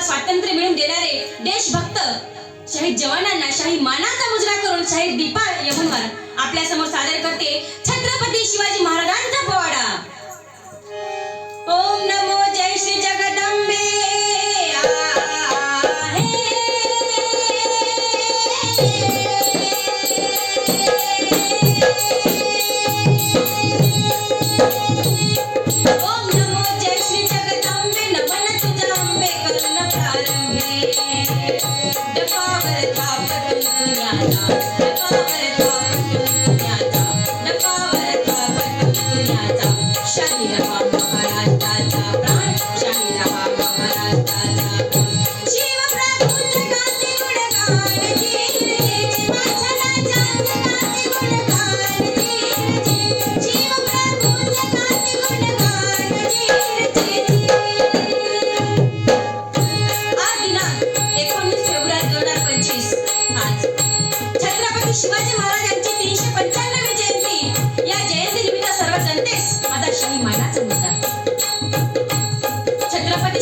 स्वातंत्र्य मिळवून देणारे देशभक्त शहीद जवानांना शाही मानाचा उजरा करून शाही दीपा आपल्यासमोर सादर करते छत्रपती शिवाजी महाराजांचा पोवाडा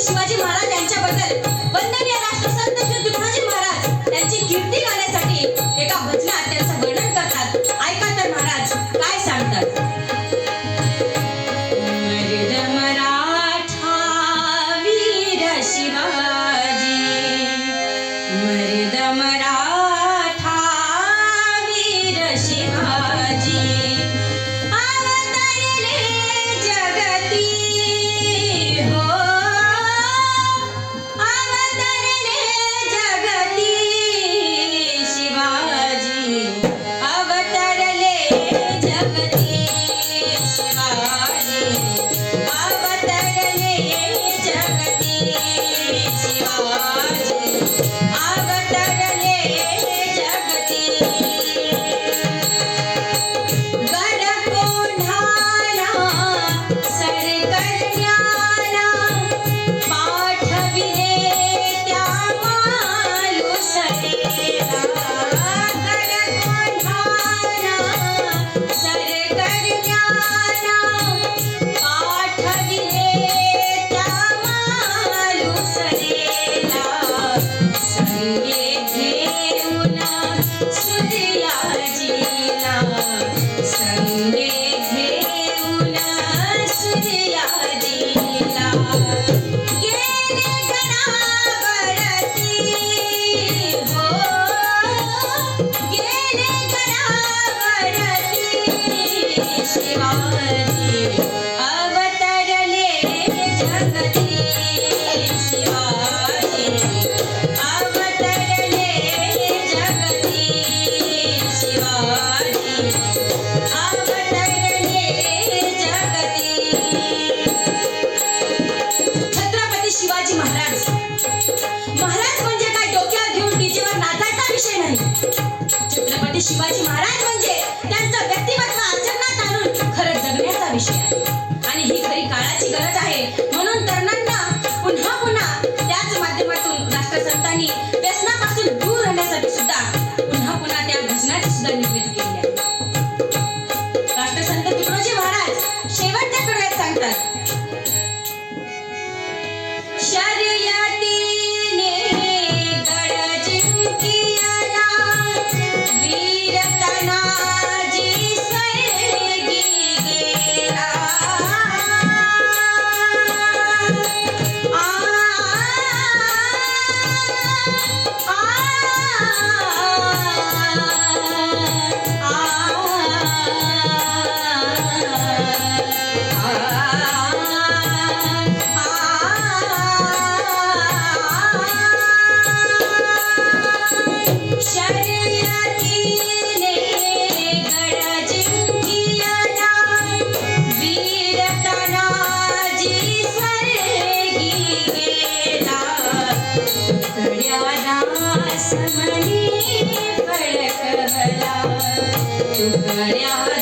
Shivaji Maharaj servir que Maria.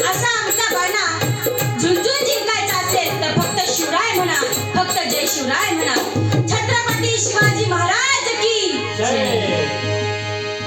असा आमचा बाणा. झुंजून जिंकायचा असेल तर फक्त शिवराय म्हणा फक्त जय शिवराय म्हणा.